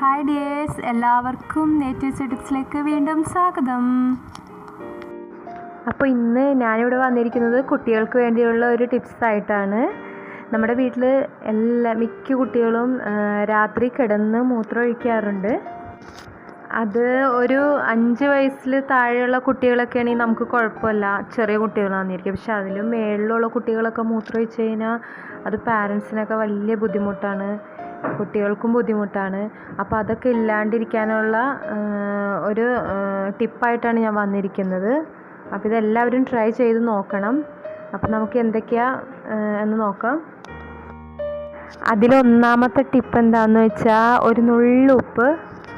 Hi dears എല്ലാവർക്കും native ടിപ്സിലേക്ക് വീണ്ടും സ്വാഗതം. അപ്പോൾ ഇന്ന് ഞാനിവിടെ വന്നിരിക്കുന്നത് കുട്ടികൾക്ക് വേണ്ടിയുള്ള ഒരു ടിപ്സ് ആയിട്ടാണ്. നമ്മുടെ വീട്ടിൽ എല്ലാ മിക്ക കുട്ടികളും രാത്രി കിടന്ന് മൂത്രമൊഴിക്കാറുണ്ട്. അത് ഒരു അഞ്ച് വയസ്സിൽ താഴെയുള്ള കുട്ടികളൊക്കെ ആണെങ്കിൽ നമുക്ക് കുഴപ്പമില്ല. ചെറിയ കുട്ടികളാണെന്നിരിക്കും പക്ഷെ അതിലും മേളിലുള്ള കുട്ടികളൊക്കെ മൂത്രമൊഴിച്ച് കഴിഞ്ഞാൽ അത് പാരൻസിനൊക്കെ വലിയ ബുദ്ധിമുട്ടാണ്. കുട്ടികൾക്കും ബുദ്ധിമുട്ടാണ്. അപ്പോൾ അതൊക്കെ ഇല്ലാണ്ടിരിക്കാനുള്ള ഒരു ടിപ്പായിട്ടാണ് ഞാൻ വന്നിരിക്കുന്നത്. അപ്പോൾ ഇതെല്ലാവരും ട്രൈ ചെയ്ത് നോക്കണം. അപ്പോൾ നമുക്ക് എന്തൊക്കെയാ എന്ന് നോക്കാം. അതിലൊന്നാമത്തെ ടിപ്പ് എന്താണെന്ന് വെച്ചാൽ ഒരു നുള്ളുപ്പ്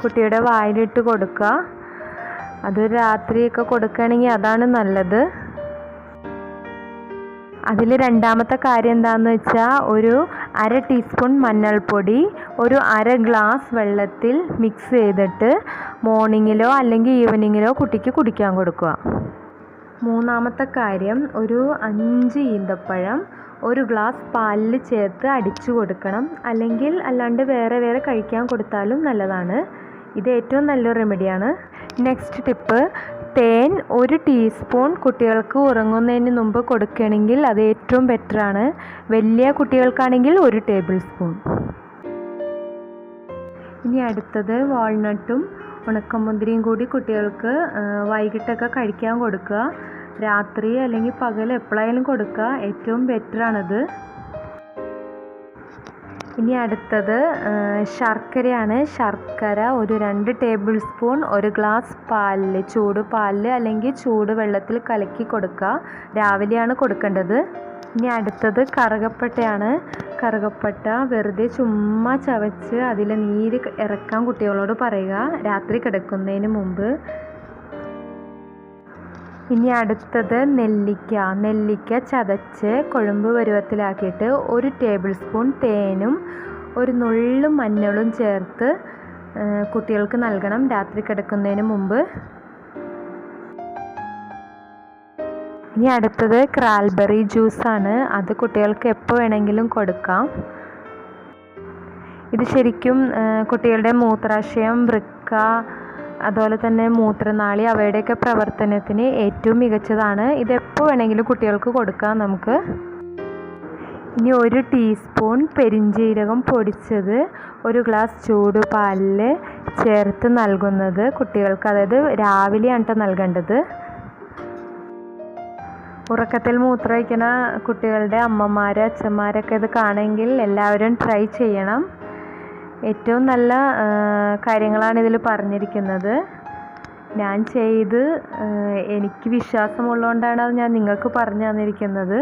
കുട്ടിയുടെ വായിലിട്ട് കൊടുക്കുക. അത് രാത്രിയൊക്കെ കൊടുക്കുകയാണെങ്കിൽ അതാണ് നല്ലത്. അതിൽ രണ്ടാമത്തെ കാര്യം എന്താണെന്ന് വെച്ചാൽ ഒരു അര ടീസ്പൂൺ മഞ്ഞൾപ്പൊടി ഒരു അര ഗ്ലാസ് വെള്ളത്തിൽ മിക്സ് ചെയ്തിട്ട് മോർണിംഗിലോ അല്ലെങ്കിൽ ഈവനിങ്ങിലോ കുട്ടിക്ക് കുടിക്കാൻ കൊടുക്കുക. മൂന്നാമത്തെ കാര്യം ഒരു അഞ്ച് ഈന്തപ്പഴം ഒരു ഗ്ലാസ് പാലിൽ ചേർത്ത് അടിച്ചു കൊടുക്കണം. അല്ലെങ്കിൽ അല്ലാണ്ട് വേറെ വേറെ കഴിക്കാൻ കൊടുത്താലും നല്ലതാണ്. ഇത് ഏറ്റവും നല്ലൊരു റെമഡിയാണ് നെക്സ്റ്റ് ടിപ്പ് തേൻ ഒരു ടീസ്പൂൺ കുട്ടികൾക്ക് ഉറങ്ങുന്നതിന് മുമ്പ് കൊടുക്കുകയാണെങ്കിൽ അത് ഏറ്റവും ബെറ്ററാണ് വലിയ കുട്ടികൾക്കാണെങ്കിൽ ഒരു ടേബിൾ സ്പൂൺ ഇനി അടുത്തത് വാൾനട്ടും ഉണക്കമുന്തിരിയും കൂടി കുട്ടികൾക്ക് വൈകിട്ടൊക്കെ കഴിക്കാൻ കൊടുക്കുക. രാത്രി അല്ലെങ്കിൽ പകൽ എപ്പോഴായാലും കൊടുക്കുക. ഏറ്റവും ബെറ്ററാണത് ഇനി അടുത്തത് ശർക്കരയാണ്. ശർക്കര ഒരു രണ്ട് ടേബിൾ സ്പൂൺ ഒരു ഗ്ലാസ് പാലിൽ ചൂട് പാലിൽ അല്ലെങ്കിൽ ചൂട് വെള്ളത്തിൽ കലക്കി കൊടുക്കുക. രാവിലെയാണ് കൊടുക്കേണ്ടത്. ഇനി അടുത്തത് കറുകപ്പട്ടയാണ്. കറുകപ്പട്ട വെറുതെ ചുമ്മാ ചവച്ച് അതിലെ നീര് ഇറക്കാൻ കുട്ടികളോട് പറയുക. രാത്രി കിടക്കുന്നതിന് മുമ്പ് ഇനി അടുത്തത് നെല്ലിക്ക. നെല്ലിക്ക ചതച്ച് കൊഴുമ്പ് പരുവത്തിലാക്കിയിട്ട് ഒരു ടേബിൾ സ്പൂൺ തേനും ഒരു നുള്ളും മഞ്ഞളും ചേർത്ത് കുട്ടികൾക്ക് നൽകണം രാത്രി കിടക്കുന്നതിന് മുമ്പ്. ഇനി അടുത്തത് ക്രാൽബെറി ജ്യൂസാണ്. അത് കുട്ടികൾക്ക് എപ്പോൾ വേണമെങ്കിലും കൊടുക്കാം. ഇത് ശരിക്കും കുട്ടികളുടെ മൂത്രാശയം വൃക്ക അതുപോലെ തന്നെ മൂത്രനാളി അവയുടെയൊക്കെ പ്രവർത്തനത്തിന് ഏറ്റവും മികച്ചതാണ്. ഇതെപ്പോൾ വേണമെങ്കിലും കുട്ടികൾക്ക് കൊടുക്കാം നമുക്ക്. ഇനി ഒരു ടീസ്പൂൺ പെരിഞ്ജീരകം പൊടിച്ചത് ഒരു ഗ്ലാസ് ചൂട് പാലിൽ ചേർത്ത് നൽകുന്നത് കുട്ടികൾക്ക് അതായത് രാവിലെയാണ് ട്ടോ നൽകേണ്ടത്. ഉറക്കത്തിൽ മൂത്രമൊഴിക്കുന്ന കുട്ടികളുടെ അമ്മമാർ അച്ഛന്മാരൊക്കെ ഇത് കാണെങ്കിൽ എല്ലാവരും ട്രൈ ചെയ്യണം. ഏറ്റവും നല്ല കാര്യങ്ങളാണ് ഇതിൽ പറഞ്ഞിരിക്കുന്നത്. ഞാൻ ചെയ്ത് എനിക്ക് വിശ്വാസമുള്ളതുകൊണ്ടാണ് അത് ഞാൻ നിങ്ങൾക്ക് പറഞ്ഞു തന്നിരിക്കുന്നത്.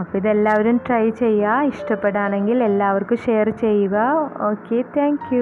അപ്പോൾ ഇതെല്ലാവരും ട്രൈ ചെയ്യുക. ഇഷ്ടപ്പെടുകയാണെങ്കിൽ എല്ലാവർക്കും ഷെയർ ചെയ്യുക. Okay thank